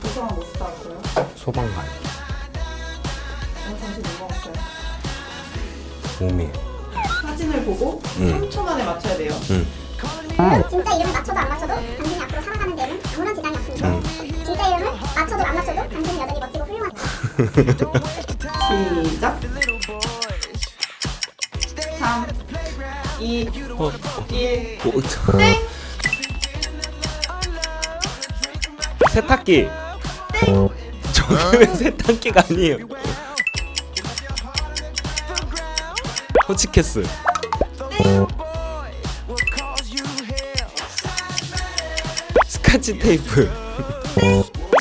도서관 뭐 쓰다 왔어요? 소방관 오늘 점심 뭐 먹었어요? 몸이 사진을 보고 음. 3초 만에 맞춰야 돼요. 아, 진짜 이름 맞춰도 안 맞춰도 당신이 앞으로 살아가는 데는 아무런 지장이 없습니다. 진짜 이름을 맞춰도 안 맞춰도 당신은 여전히 멋지고 훌륭한 시작. 3, 2, 1. 어, 어. 참. 어, 어. 땡! 세탁기. 저는 세탁기가 아니에요. 호치케스. 스카치 테이프.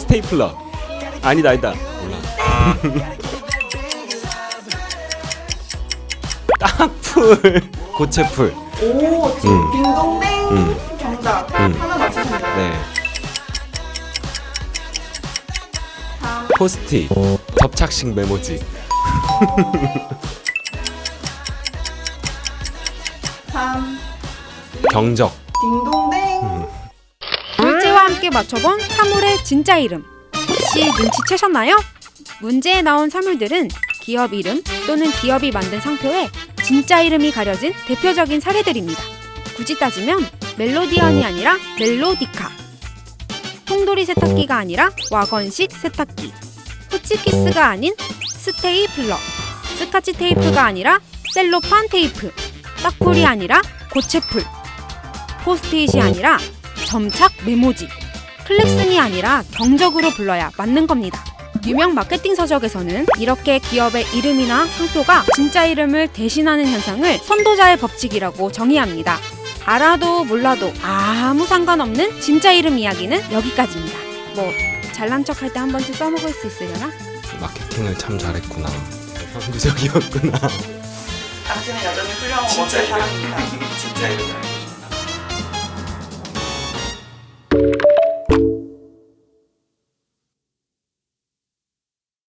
스테이플러. 아니다 아니다. 몰라. 딱풀. 고체풀. 오, 지금 음. 빙동댕. 음. 정답. 음. 하나 맞추셨네요. 네. 포스티. 접착식 메모지. 3, 경적. 딩동댕. 물제와 함께 맞춰본 사물의 진짜 이름. 혹시 눈치채셨나요? 문제에 나온 사물들은 기업 이름 또는 기업이 만든 상표에 진짜 이름이 가려진 대표적인 사례들입니다. 굳이 따지면 멜로디언이 아니라 멜로디카. 통돌이 세탁기가 아니라 와건식 세탁기. 호치키스가 아닌 스테이 플러. 스카치 테이프가 아니라 셀로판 테이프. 딱풀이 아니라 고체풀. 포스트잇이 아니라 점착 메모지. 클렉슨이 아니라 경적으로 불러야 맞는 겁니다. 유명 마케팅 서적에서는 이렇게 기업의 이름이나 상표가 진짜 이름을 대신하는 현상을 선도자의 법칙이라고 정의합니다. 알아도 몰라도 아무 상관없는 진짜 이름 이야기는 여기까지입니다. 뭐 잘난 척 할 때 한 번쯤 써먹을 수 있으려나? 마케팅을 참 잘했구나. 선구적이었구나. 당신은 여전히 훌륭하고 멋진 사람입니다. 진짜 이름.